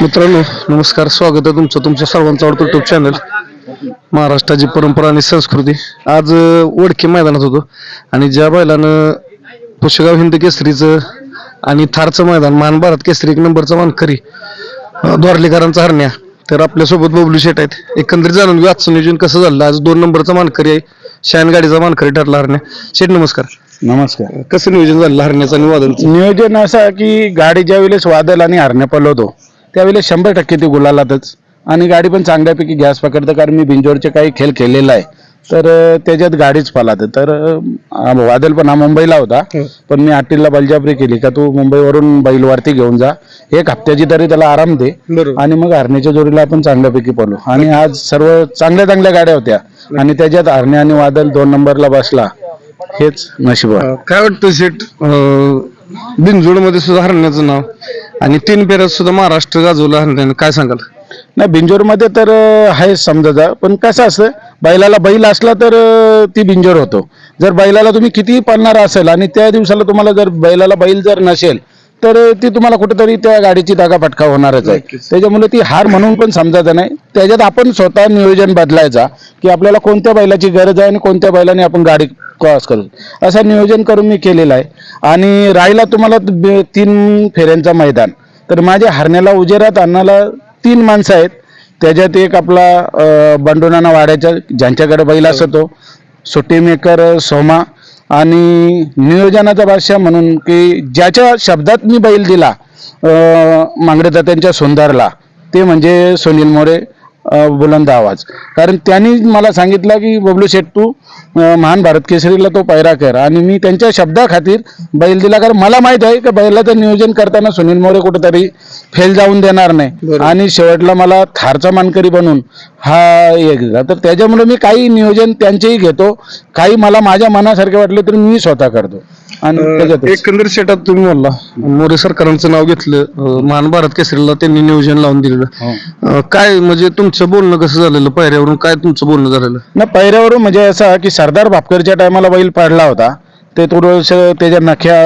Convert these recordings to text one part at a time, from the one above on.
मित्रांनो नमस्कार. स्वागत आहे तुमचं. तुमच्या सर्वांचं आवडतं युट्यूब चॅनल महाराष्ट्राची परंपरा आणि संस्कृती. आज वडकी मैदानात होतो. आणि ज्या बैलानं पुशगाव हिंद केसरीचं आणि थारचं मैदान महान भारत केसरी एक नंबरचा मानकरी द्वारलेकरांचा हरण्या तर आपल्यासोबत बबलू शेट आहेत. एकंदरीत जाणून घेऊ आजचं नियोजन कसं झालं. आज दोन नंबरचा मानकरी आहे. शान गाडीचा मानकरी ठरला हरण्या. शेट नमस्कार. नमस्कार. कसं नियोजन झालं हरण्याचं आणि वादळचं नियोजन असं की गाडी ज्या वेळेस वादल आणि हरण्या पलवतो त्यावेळेस शंभर टक्के ती गुलालातच. आणि गाडी पण चांगल्यापैकी गॅस पकडतं कारण मी बिंजोरचे काही खेळ खेळलेला आहे. तर त्याच्यात गाडीच पलात. तर वादल पण हा मुंबईला होता. पण मी आटीलला बलजाबरी केली का तू मुंबईवरून बैलवरती घेऊन जा. एक हप्त्याची तरी त्याला आराम दे. आणि मग हरण्याच्या जोडीला आपण चांगल्यापैकी पडलो आणि आज सर्व चांगल्या चांगल्या गाड्या होत्या. आणि त्याच्यात हरण्या आणि वादल दोन नंबरला बसला. हेच नशीब काय वाटतं शेट बिनजोडमध्ये सुद्धा हरण्याचं नाव. आणि तीन पेऱ्यात सुद्धा महाराष्ट्र गाजवलं हरण्यानं काय सांगाल? नाही बिंजोरमध्ये तर अं, आहे समजा पण कसं असतं बैलाला बैल असला तर अं, ती बिंजोर होतो. जर बैलाला तुम्ही कितीही पळणार असेल आणि त्या दिवसाला तुम्हाला जर बैलाला बैल जर नसेल तर अं, ती तुम्हाला कुठेतरी त्या गाडीची दागा फटका होणारच आहे. नक्कीच. त्याच्यामुळे ती हार म्हणून पण समजायचं नाही. त्याच्यात आपण स्वतः नियोजन बदलायचा की आपल्याला कोणत्या बैलाची गरज आहे आणि कोणत्या बैलाने आपण गाडी क्रॉस करून. असं नियोजन करून मी केलेलं आहे. आणि राहिला तुम्हाला बे- तीन फेऱ्यांचा मैदान. तर माझ्या हरण्याला उजेरात अन्नाला तीन माणसं आहेत. त्याच्यात एक आपला बंडोनाना वाड्याच्या ज्यांच्याकडे बैल असतो सुट्टी मेकर सोमा आणि नियोजनाचा बादशाह म्हणून की ज्याच्या शब्दात मी बैल दिला अं, मांगडे सुंदरला ते म्हणजे सुनील मोरे बुलंद आवाज. कारण त्यांनी मला सांगितलं की बबलू शेट तू महान भारत केसरीला तो पैरा कर. आणि मी त्यांच्या शब्दाखातीर बैल दिला कारण मला माहीत आहे की बैलाचं नियोजन करताना सुनील मोरे कुठेतरी फेल जाऊन देणार नाही. आणि शेवटला मला थारचा मानकरी बनून हा एक दिला. तर त्याच्यामुळे मी काही नियोजन त्यांचेही घेतो. काही मला माझ्या मनासारखे वाटले तर मी स्वतः करतो. आणि एकंदर शेटात तुम्ही बोलला मोरे सरकारांचं नाव घेतलं महान भारत केसरीला त्यांनी नियोजन लावून दिलेलं. हो. काय म्हणजे तुमचं बोलणं कसं झालेलं? पायऱ्यावरून काय तुमचं बोलणं झालेलं? ना पायऱ्यावरून म्हणजे असं की सरदार भापकरच्या टायमाला बैल पाडला होता. ते थोडंसं त्याच्या नख्या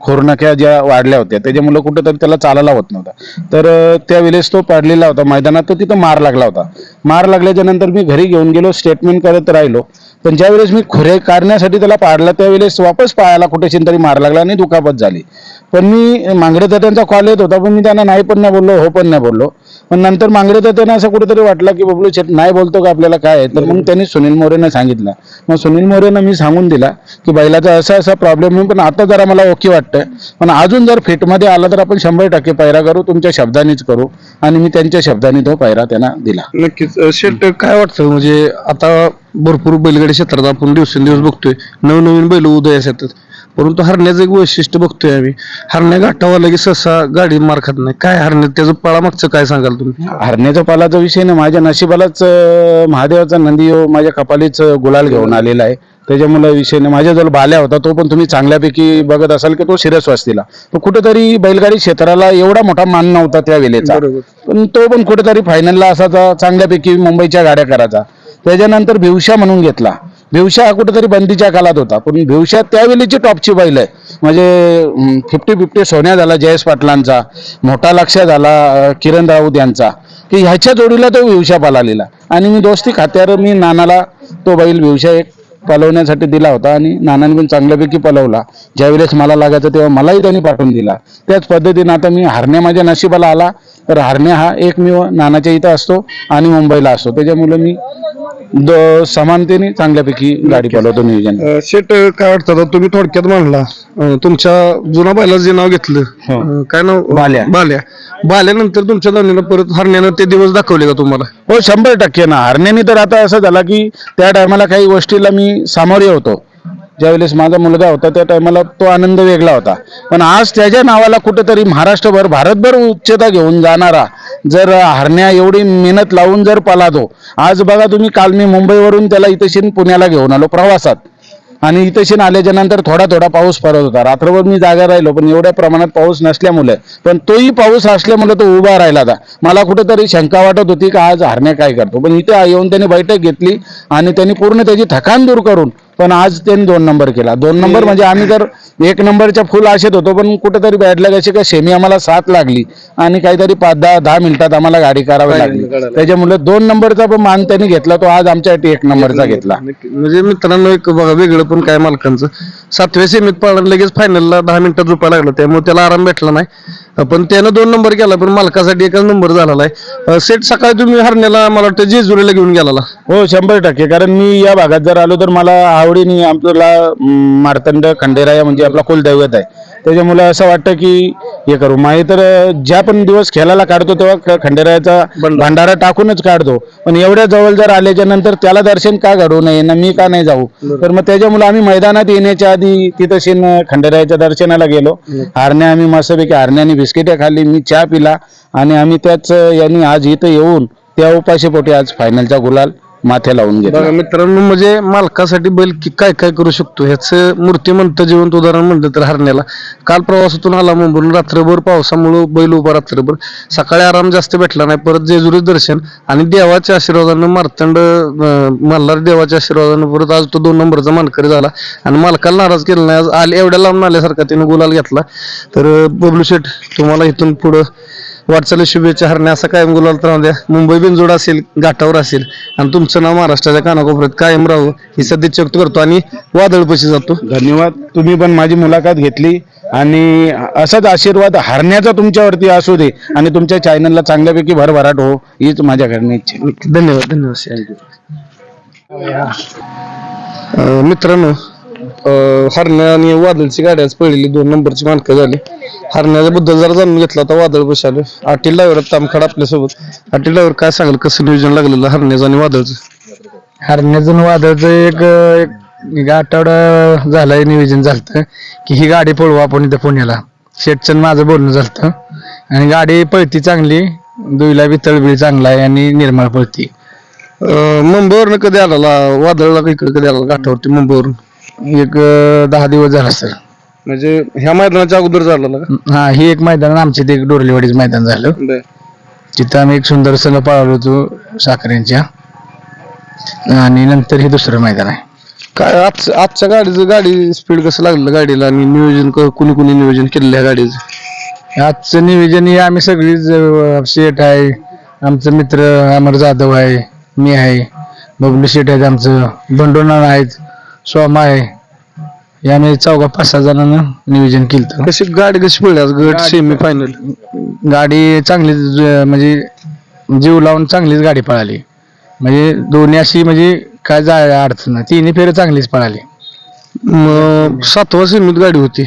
खोरनख्या ज्या वाढल्या होत्या त्याच्यामुळे कुठेतरी त्याला चालायला होत नव्हता. तर त्यावेळेस तो पाडलेला होता मैदानात तर तिथं मार लागला होता. मार लागल्याच्या नंतर मी घरी घेऊन गेलो स्टेटमेंट करत राहिलो. पण ज्यावेळेस मी खुरे काढण्यासाठी त्याला पाडला त्यावेळेस वापस पायाला कुठेशी तरी मार लागला आणि दुखापत झाली. पण मी मांगडे त्यांचा कॉल येत होता पण मी त्यांना नाही पण नाही बोललो हो पण नाही बोललो. पण नंतर मांगडे त्यांना असं कुठेतरी वाटलं की बबलू शेट नाही बोलतो का आपल्याला काय आहे? तर मग त्यांनी सुनील मोरेनं सांगितलं. मग सुनील मोरेनं मी सांगून दिला की बैलाचा असा असा प्रॉब्लेम आहे पण आता जरा मला ओके वाटतं पण अजून जर फिटमध्ये आला तर आपण शंभर टक्के पैरा करू तुमच्या शब्दानेच करू. आणि मी त्यांच्या शब्दाने तो पैरा त्यांना दिला. नक्कीच. शेट काय वाटतं? म्हणजे आता भरपूर बैलगाडी क्षेत्रात आपण दिवसेंदिवस बघतोय. नवनवीन बैल उदयास येतात. परंतु हरण्याचं एक वैशिष्ट्य बघतोय आम्ही. हरण्या गाठावाला की सहसा गाडी मार खात नाही. काय हरण्या? त्याचं पळामागचं काय सांगाल तुम्ही? हरण्याचा पालाचा विषय नाही. माझ्या नशिबालाच अं, महादेवाचा नंदी हो माझ्या कपालीच अं, गुलाल घेऊन आलेला आहे. त्याच्यामुळे विषय नाही. माझ्या जवळ बाल्या होता तो पण तुम्ही चांगल्यापैकी बघत असाल की तो शिरस वाचतीला तो कुठेतरी बैलगाडी क्षेत्राला एवढा मोठा मान नव्हता त्या वेळेचा. बरोबर. पण तो पण कुठेतरी फायनलला असाचा चांगल्यापैकी मुंबईच्या गाड्या करायचा. त्याच्यानंतर भिवशा म्हणून घेतला. भिवशा हा कुठेतरी बंदीच्या काळात होता. पण भिवशा त्यावेळीची टॉपची बैल आहे. म्हणजे फिफ्टी फिफ्टी सोन्या झाला जयेश पाटलांचा मोठा लक्ष झाला किरण राऊत यांचा. की ह्याच्या जोडीला तो भिवशा पालालेला आणि मी दोस्ती खात्यावर मी नानाला तो बैल भिवशा एक पलवण्यासाठी दिला होता आणि नानाने पण चांगल्यापैकी पलवला. ज्यावेळेस मला लागायचं तेव्हा मलाही त्यांनी पाठवून दिला. त्याच पद्धतीने आता मी हरण्या माझ्या नशिबाला आला. तर हरण्या हा एकमेव नानाच्या इथं असतो आणि मुंबईला असतो. त्याच्यामुळे मी दो समानतेने चांगल्यापैकी गाडी पलवतो नियोजन. अं, शेट अं, काय वाटतं आता? तुम्ही थोडक्यात म्हणला. अं, तुमच्या जुना बैलाचं जे नाव घेतलं. हो. अं, काय नाव? बाल्या. बाल्या. बाल्यानंतर तुमच्या दावणीला परत हरण्यानं ते दिवस दाखवले का तुम्हाला? हो शंभर टक्के ना. हरण्याने तर आता असं झाला की त्या टायमाला काही गोष्टीला मी सामोरे होतो. ज्यावेळेस माझा मुलगा होता त्या टायमाला तो आनंद वेगळा होता. पण आज त्याच्या नावाला कुठेतरी महाराष्ट्रभर भारतभर उच्चता घेऊन जाणारा जर हरण्या एवढी मेहनत लावून जर पलातो आज बघा तुम्ही काल मी मुंबईवरून त्याला इथेशीन पुण्याला घेऊन आलो प्रवासात. आणि इथेशीन आल्याच्यानंतर थोडा थोडा पाऊस पडत होता. रात्रभर मी जागा राहिलो पण एवढ्या प्रमाणात पाऊस नसल्यामुळे. पण तोही पाऊस असल्यामुळे तो उभा राहिला होता. मला कुठेतरी शंका वाटत होती का आज हरण्या काय करतो. पण इथे येऊन त्याने बैठक घेतली आणि त्यांनी पूर्ण त्याची थकान दूर करून पण आज त्यांनी दोन नंबर केला. दोन नंबर म्हणजे आम्ही जर एक नंबरच्या फुल आशेत होतो पण कुठेतरी बॅटला कशी काय सेमी आम्हाला साथ लागली आणि काहीतरी पाच दहा दहा मिनिटात आम्हाला गाडी करावी लागली. त्याच्यामुळे दोन नंबरचा पण मान त्यांनी घेतला तो आज आमच्यासाठी एक नंबरचा घेतला. म्हणजे मित्रांनो एक बघा वेगळं पण काय मालकांचं. सातव्या सेमीत पळाला लगेच फायनलला दहा मिनिटात झोपायला लागलं त्यामुळे त्याला आराम भेटला नाही. पण त्यानं दोन नंबर केला पण मालकासाठी एकच नंबर झालेला आहे. सेट सकाळी तुम्ही हरण्याला मला वाटतं जेजुरीला घेऊन गेला हो शंभर टक्के. कारण मी या भागात जर आलो तर मला आवडीने आपल्याला मार्तंड खंडेराया म्हणजे आपला कुलदैवत आहे. त्याच्यामुळे असं वाटतं की हे करू. माही तर ज्या पण दिवस खेळायला काढतो तेव्हा खंडेरायाचा भंडारा टाकूनच काढतो. पण एवढ्या जवळ जर आल्याच्यानंतर त्याला दर्शन का घडू नये ना मी का नाही जाऊ? तर मग त्याच्यामुळे आम्ही मैदानात येण्याच्या आधी तिथं शेन खंडेरायाच्या दर्शनाला गेलो. हारण्या आम्ही मस्तपैकी हारण्याने बिस्किटे खाल्ली मी चहा पिला आणि आम्ही त्याच यांनी आज इथं येऊन त्या उपाशीपोटी आज फायनलचा गुलाल माथे लावून घेतला. मित्रांनो म्हणजे मालकासाठी बैल की काय काय करू शकतो? ह्याचं मूर्तिमंत जिवंत उदाहरण म्हणलं तर हरण्याला. काल प्रवासातून आला मुंबईहून रात्रभर पावसामुळे बैल उभा रात्रभर. सकाळी आराम जास्त भेटला नाही. परत जेजुरी दर्शन आणि देवाच्या आशीर्वादानं मार्तंड अं, मल्हार देवाच्या आशीर्वादानं परत आज तो दोन नंबरचा मानकरी झाला. आणि मालकाला नाराज केला नाही. आज आले एवढ्या लांब आल्यासारखा त्यानं गुलाल घेतला. तर अं, बबलू शेठ तुम्हाला इथून पुढं वाटचाली शुभेच्छा हरणे. असं कायम गुलाल तर राहू द्या. मुंबई बिनजोड असेल घाटावर असेल आणि तुमचं नाव महाराष्ट्राच्या कानाकोपऱ्यात कायम राहू ही सदिच्छा व्यक्त करतो आणि वादळपशी जातो. धन्यवाद. तुम्ही पण माझी मुलाखत घेतली आणि असाच आशीर्वाद हरण्याचा तुमच्यावरती असू दे आणि तुमच्या चॅनलला चांगल्यापैकी भरभराट हो हीच माझ्याकडनं इच्छा. धन्यवाद धन्यवाद. मित्रांनो हरण्या आणि वादळची गाडी आज पडलेली दोन नंबरची मानकं झाली. हरण्याच्या बद्दल जरा जाणून घेतला होता वादळ बस आलो आटील डायव्हर तामखाड आपल्यासोबत. आटील डायव्हर काय सांगाल कसं नियोजन लागलेलं हरण्याचं आणि वादळचं? हरण्याचं वादळचं एक आठवडा झालाय नियोजन झालं की ही गाडी पळवू आपण इथं पुण्याला. शेटचं माझं बोलणं झालं आणि गाडी पळती चांगली दुईला बी तळबीळ चांगला आहे आणि निर्मळ पळती. अं, मुंबईवरनं कधी आला वादळला इकडे कधी आला घाटावरती मुंबईवरून. एक अं, दहा दिवस झाला सर. म्हणजे ह्या मैदानाच्या अगोदर झाला का हा ही एक मैदान आमच्या इथे एक डोरलेवाडीचं मैदान झालं. बरं. तिथं आम्ही एक सुंदर सण पाळलो होतो साखरेंच्या. आणि नंतर हे दुसरं मैदान आहे. काय आज आजच्या गाडीचं गाडी स्पीड कसं लागलं गाडीला आणि नियोजन क- कुणी कुणी नियोजन केलेलं ह्या गाडीचं? आजचं नियोजन हे आम्ही सगळीच अं, शेठ आहे आमचं मित्र अमर जाधव आहे मी आहे बबलू शेठ आहेत आमचं बंडोना आहेत. सोमा आहे हे आम्ही चौघा पाच सहा जणांना नियोजन केलं कशी गाडी कशी पडली आज? गट सेमी फायनल गाडी चांगलीच ज- म्हणजे जीव लावून चांगलीच गाडी पळाली. म्हणजे दोन्ही अशी म्हणजे काय जाय अडचण नाही. तिन्ही फेर चांगलीच पळाली. सातवा सेमीत गाडी होती.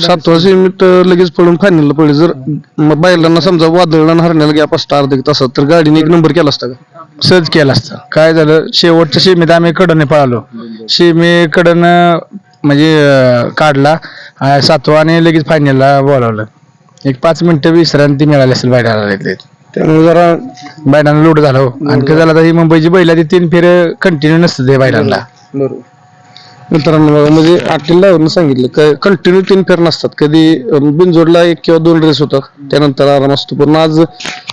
सातवा सेमीत अं, लगेच पडून फायनलला पडली जर म- बैलांना समजा वादळला आणि हरण्याला गॅप असता अर्धा एक तासात तर गाडीने एक नंबर केला असता का? सहज केलं असतं. काय झालं? शेवटच्या शेमीत आम्ही कडने पळालो. शेमी कडनं म्हणजे अं, काढला. आ, सातवा आणि लगेच फायनलला बोलावलं. एक पाच मिनिटं विश्रांती मिळाली असेल बैलाला तिथे त्यामुळे जरा बैलांना लोड झालं हो. आणि काय झालं आता ही मुंबईची बैला ती तीन फेर कंटिन्यू नसतं ते बैलांना बरोबर. मित्रांनो बघा, म्हणजे आटील सांगितलं काय कंटिन्यू तीन फेर नसतात. कधी अं, बिनजोडला एक किंवा दोन रेस होतात. त्यानंतर आराम असतो. पण आज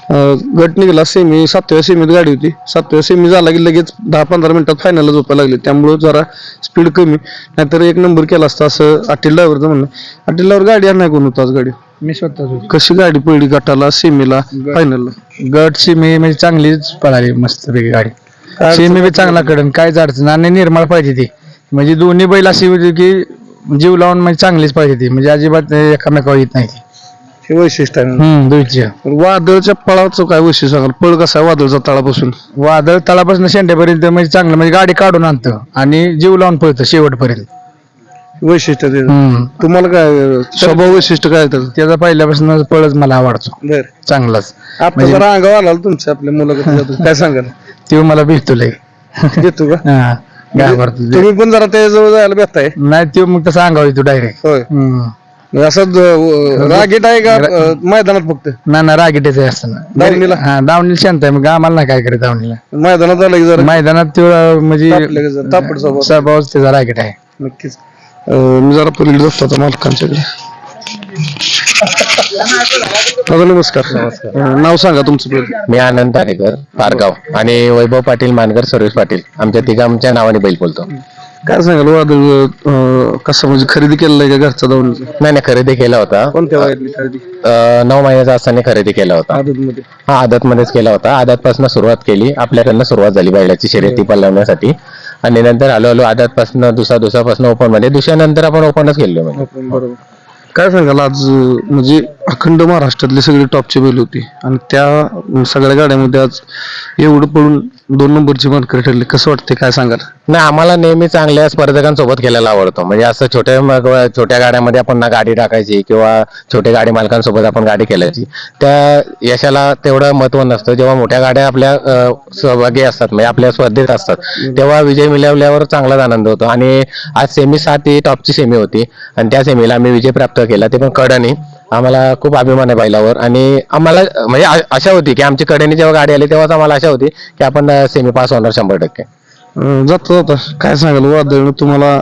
गट निघाला सेमी सातव्या सेमीत गाडी होती. सातव्या सेमी झाला की लगेच दहा पंधरा मिनिटात फायनलला झोपायला लागले. त्यामुळे जरा स्पीड कमी. नाहीतर एक नंबर केला असता असं आटील डायव्हरचं म्हणणं. आटील डायव्हर गाडी नाही कोण होता आज गाडी? मी स्वतः कशी गाडी पडली गटाला सेमीला फायनलला गट शिमी म्हणजे चांगलीच पळाली मस्त पैकी गाडी शिमी बी चांगला कडन. काहीच अडचण आणि निर्मळ पाहिजे ती. म्हणजे दोन्ही बैल अशी होती की जीव लावून म्हणजे चांगलीच पाहिजे ती. म्हणजे अजिबात एकामेकावर येत नाही ती. हे वैशिष्ट्य आहे. हम्म वादळच्या पळाचं काय वैशिष्ट्य सांगाल? पळ कसा आहे वादळचा तळापासून? वादळ तळापासून शेंड्यापर्यंत म्हणजे चांगलं म्हणजे गाडी काढून आणतं आणि जीव लावून पळतं शेवटपर्यंत. वैशिष्ट्य हम्म. तुम्हाला काय स्वभाव वैशिष्ट्य काय त्याचं त्याचा पहिल्यापासून पळच मला आवडतो. बर. चांगलाच. आता म्हणजे- जरा अंगावर आला तुमच्या आपल्या मुलाखतीतून काय सांगाल? तो मला भेटतो लय देतो का? हा घाबरतो तुम्ही पण जरा त्याजवळ जायला बेताय नाही तो मग तसा अंगावर येतो डायरेक्ट होय. हम्म. असं ज- रागीट आहे का अं, मैदानात फक्त? ना ना रागिटेच आहे असतं ना. दावणीला? हा दावणीला शांत आहे. मग आम्हाला नाही काय करत दावणीला. मैदानात आलं की जरा मैदानात तो अं, म्हणजे तापलं की जरा, तापड स्वभाव. स्वभाव त्याचा रागीट आहे. नक्कीच. अं, मी जरा पलीकडे बघतो आता मालकांच्याकडे दादा नमस्कार. अं, नाव सांगा तुमचं पहिले. मी आनंद तारेकर पारगाव. आणि वैभव पाटील मानकर सर्वेश पाटील. आमच्या तिघांच्या नावाने बैल बोलतो. काय सांगाल वादळ अं, कसं म्हणजे खरेदी केलेलं आहे का घरचा जाऊन नाही नाही खरेदी केला होता. कोणत्या वयातली खरेदी? अ, नऊ महिन्याचा असताना खरेदी केला होता. हा आदत मध्येच केला होता. आदत पासून सुरुवात केली. आपल्याकडनं सुरुवात झाली बैलाची शर्यती पळवण्यासाठी आणि नंतर आलो आलो आदत पासून दुसऱ्या दिवसापासून ओपनमध्ये. दुसऱ्यानंतर आपण ओपनच गेलो म्हणजे. बरोबर. काय सांगाल आज म्हणजे अखंड महाराष्ट्रातली सगळी टॉपची बैल होती. आणि त्या सगळ्या गाड्यामध्ये आज एवढं पडून दोन नंबरची मानकरी ठरली. कसं वाटते काय सांगाल? नाही आम्हाला नेहमी चांगल्या स्पर्धकांसोबत खेळायला आवडतो. म्हणजे असं छोट्या छोट्या गाड्यामध्ये आपण ना गाडी टाकायची किंवा छोट्या गाडी मालकांसोबत आपण गाडी खेळायची. त्या यशाला तेवढं महत्त्व नसतं. जेव्हा मोठ्या गाड्या आपल्या सहभागी असतात म्हणजे आपल्या स्पर्धेत असतात तेव्हा विजय मिळवल्यावर चांगलाच आनंद होतो. आणि आज सेमी सात ही टॉपची सेमी होती. आणि त्या सेमीला आम्ही विजय प्राप्त केला. ते पण कडाने. आम्हाला खूप अभिमान आहे बैलावर. आणि आम्हाला म्हणजे आ- आशा होती की आमची कडेने जेव्हा गाडी आली तेव्हाच आम्हाला आशा होती की आपण सेमी पास होणार शंभर टक्के. अं, जाता जाता काय सांगाल? वादळ तुम्हाला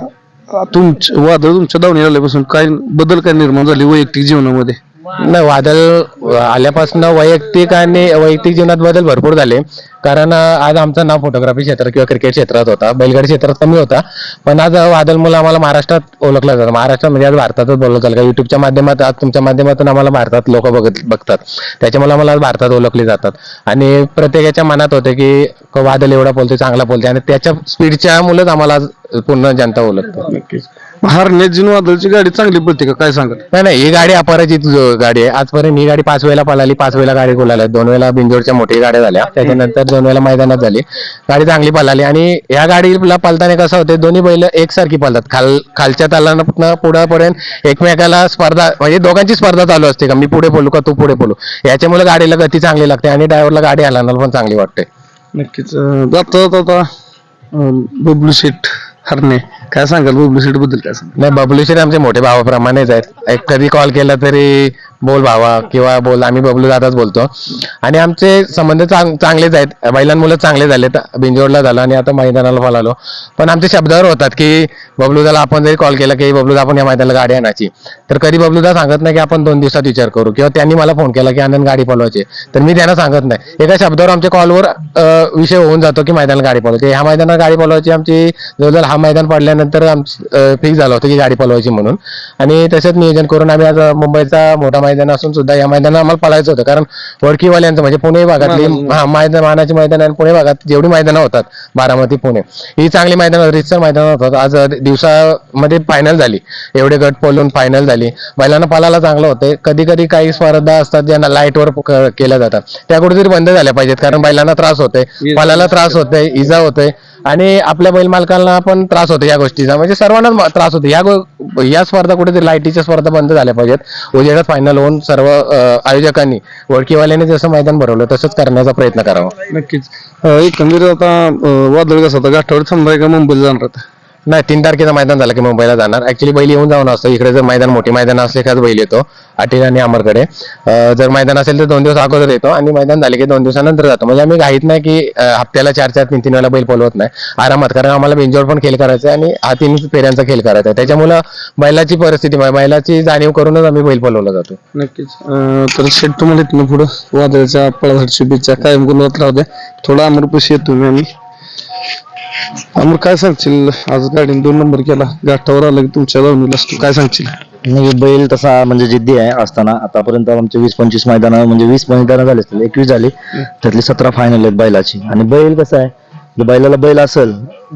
तुमच्या वादळ तुमच्या धावणी आल्यापासून काय बदल काय निर्माण झाली वैयक्तिक जीवनामध्ये? नाही वादळ आल्यापासून वैयक्तिक आणि वैयक्तिक जीवनात बदल भरपूर झाले. कारण आज आमचं नाव फोटोग्राफी क्षेत्र किंवा क्रिकेट क्षेत्रात होता. बैलगाडी क्षेत्रात कमी होता. पण आज वादळ मुलं आम्हाला महाराष्ट्रात ओळखलं जातं. महाराष्ट्रात म्हणजे आज भारतातच बोललं चालेल. का युट्यूबच्या माध्यमात आज तुमच्या माध्यमातून आम्हाला भारतात लोक बघत बघतात. त्याच्यामुळे आम्हाला आज भारतात ओळखले जातात. आणि प्रत्येकाच्या मनात होते की वादल वादळ एवढा बोलते चांगला बोलते आणि त्याच्या स्पीडच्या मुळेच आम्हाला आज पूर्ण जनता ओळखते. नक्कीच. हरण्याची वादळची गाडी चांगली पडते का? काय सांगाल? नाही नाही ही गाडी अपराजित जो गाडी आहे आजपर्यंत ही गाडी पाच वेळेला पळाली पाच वेळेला गाडी गुलाला दोन वेळेला बिंजोडच्या मोठी गाड्या झाल्या. त्याच्यानंतर दोन वेळेला मैदानात झाली. गाडी चांगली पळाली आणि या गाडीला पळताना कसं होते दोन्ही बैल एकसारखी पळतात. खाल खालच्या तालानं पुढेपर्यंत एकमेकाला स्पर्धा म्हणजे दोघांची स्पर्धा चालू असते का? मी पुढे बोलू का तू पुढे बोलू? याच्यामुळे गाडीला गती चांगली लागते आणि ड्रायव्हरला गाडी हलवण्याला पण चांगली वाटते. नक्कीच. अं, जाता जाता आता अं, बबलू शेठ. हरणे. काय सांगाल? पब्लिसिटी बद्दल काय सांगाल? नाही बबलू शेठ आमचे मोठे भावाप्रमाणेच आहेत. एक कधी कॉल केला तरी बोल भावा किंवा बोल आम्ही बबलू दादाच बोलतो. आणि आमचे संबंध चांग- चांगलेच आहेत. बैलांमुळे चांगले झालेत बिंजोडला झालं आणि आता मैदानाला पळालो. पण आमचे शब्दावर होतात की बबलूदाला आपण जरी कॉल केला की बबलूदा आपण या मैदानाला गाडी आणायची. तर कधी बबलूदा सांगत नाही की आपण दोन दिवसात विचार करू किंवा त्यांनी मला फोन केला की आनंद गाडी पळवायची. तर मी त्यांना सांगत नाही. एका शब्दावर आमच्या कॉलवर विषय होऊन जातो की मैदानाला गाडी पळवायची. ह्या मैदानाला गाडी पळवायची आमची जवळजवळ हा मैदान पडल्यानंतर आमची फिक्स झालं होतं की गाडी पळवायची म्हणून. आणि तसंच नियोजन करून आम्ही आज मुंबईचा मोठा मैदान असून सुद्धा या मैदानात आम्हाला पळायचं होतं. कारण वडकीवाल्यांचं म्हणजे पुणे भागातली हा मैदान मानाची मैदान आणि पुणे भागात जेवढी मैदानं होतात बारामती पुणे ही चांगली मैदान रितसर मैदान होतात आज दिवसामध्ये फायनल झाली. एवढे गट पोलून फायनल झाली. बैलांना पळायला चांगलं होतं. कधी कधी काही स्पर्धा असतात ज्यांना लाईटवर केल्या जातात. त्या कुठेतरी बंद झाल्या पाहिजेत कारण बैलांना त्रास होतोय. पळायला त्रास होतोय इजा होतोय. आणि आपल्या बैल मालकांना पण त्रास होतो या गोष्टीचा. म्हणजे सर्वांनाच त्रास होतो. या गो- या स्पर्धा कुठेतरी लाईटीच्या स्पर्धा बंद झाल्या पाहिजेत. उजेडात फायनल होऊन सर्व आयोजकांनी वळकीवाल्याने जसं मैदान भरवलं तसंच करण्याचा प्रयत्न करावा. नक्कीच. एकंदरीत आता वादळ कसं आता गाठावर समजा का? मुंबईला जाणार आता? नाही तीन तारखेचं मैदान झालं की मुंबईला जाणार. ऍक्च्युली बैल येऊन जाऊन असतं. इकडे जर मैदान मोठी मैदान असले काच बैल येतो अटील आणि अमरकडे. जर मैदान असेल तर दोन दिवस अगोदर येतो आणि मैदान झाले की दोन दिवसानंतर जातो. म्हणजे आम्ही घाईत नाही की हप्त्याला चार चार तीन तीन वेळा बैल पलवत नाही. आरामात. कारण आम्हाला बेंजोर पण खेळ करायचा आहे आणि हा तीन फेऱ्यांचा खेळ करायचा आहे. त्याच्यामुळं बैलाची परिस्थिती बैलाची जाणीव करूनच आम्ही बैल पलवला जातो. नक्कीच. तर शेट तुम्हाला पुढं. वादळच्या पळासाठी शुभेच्छा कायम गुणवत राहू द्या. थोडा अमरपशी येतो मी आम्ही. अमर काय सांगशील? आज गाडीने दोन नंबर केला. गाठावर आला की तुमच्या जाऊन असतो. काय सांगशील? नाही बैल तसा म्हणजे जिद्दी आहे असताना. आतापर्यंत आमचे वीस पंचवीस मैदानं म्हणजे वीस मैदानं झाले असतील एकवीस झाली. त्यातली सतरा फायनल आहेत बैलाची. आणि बैल कसं आहे? जर बैलाला बैल असेल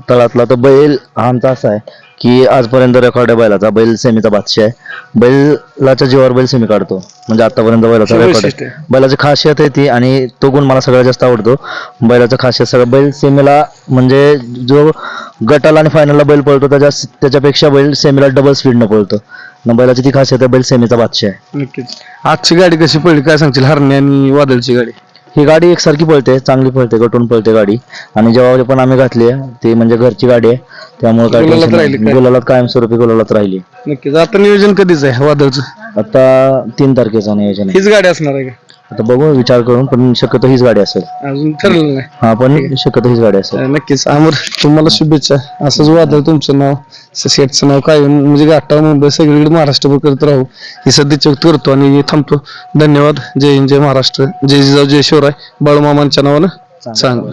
तळातला तर बैल हा आमचा असा आहे. की आजपर्यंत रेकॉर्ड आहे बैलाचा. बैल सेमीचा बादशाह आहे. बैलाच्या जीवावर बैल सेमी काढतो. म्हणजे आतापर्यंत बैलाचा रेकॉर्ड आहे. बैलाची खासियत आहे ती आणि तो गुण मला सगळ्यात जास्त आवडतो. बैलाचं खासियत सगळं बैल सेमीला म्हणजे जो गटाला आणि फायनलला बैल पळतो त्याच्या त्याच्यापेक्षा बैल सेमीला डबल स्पीडनं पळतो. बैलाची ती खासियत आहे बैल सेमीचा बादशाह आहे. नक्कीच. आजची गाडी कशी पडली? काय सांगशील? हरणे आणि वादळची गाडी. ही गाडी एकसारखी पळते चांगली पळते गटून पळते गाडी. आणि जेव्हा पण आम्ही घातली आहे ती म्हणजे घरची गाडी आहे त्यामुळे काय गुलालात tension राहिली नाही. काय? गुलालात कायमस्वरूपी गुलालात राहिली. नक्कीच. आता नियोजन कधीच आहे वादळचं? आता तीन तारखेचं नियोजन आहे. हीच गाडी असणार आहे का? आता बघू विचार करून पण शक्यतो हीच गाडी असेल. अजून ठरलेलं नाही. हा पण शक्यतो हीच गाडी असेल. नक्कीच. अमर तुम्हाला शुभेच्छा. असंच वादळ तुमचं नाव शेटचं नाव काय म्हणजे गाठा मुंबई सगळीकडे महाराष्ट्रभर करत राहू. ही सदिच्छा करतो आणि थांबतो. धन्यवाद. जय हिंद जय महाराष्ट्र. जय जिजाऊ जय शिवराय. बाळूमामांच्या नावानं चांगलं.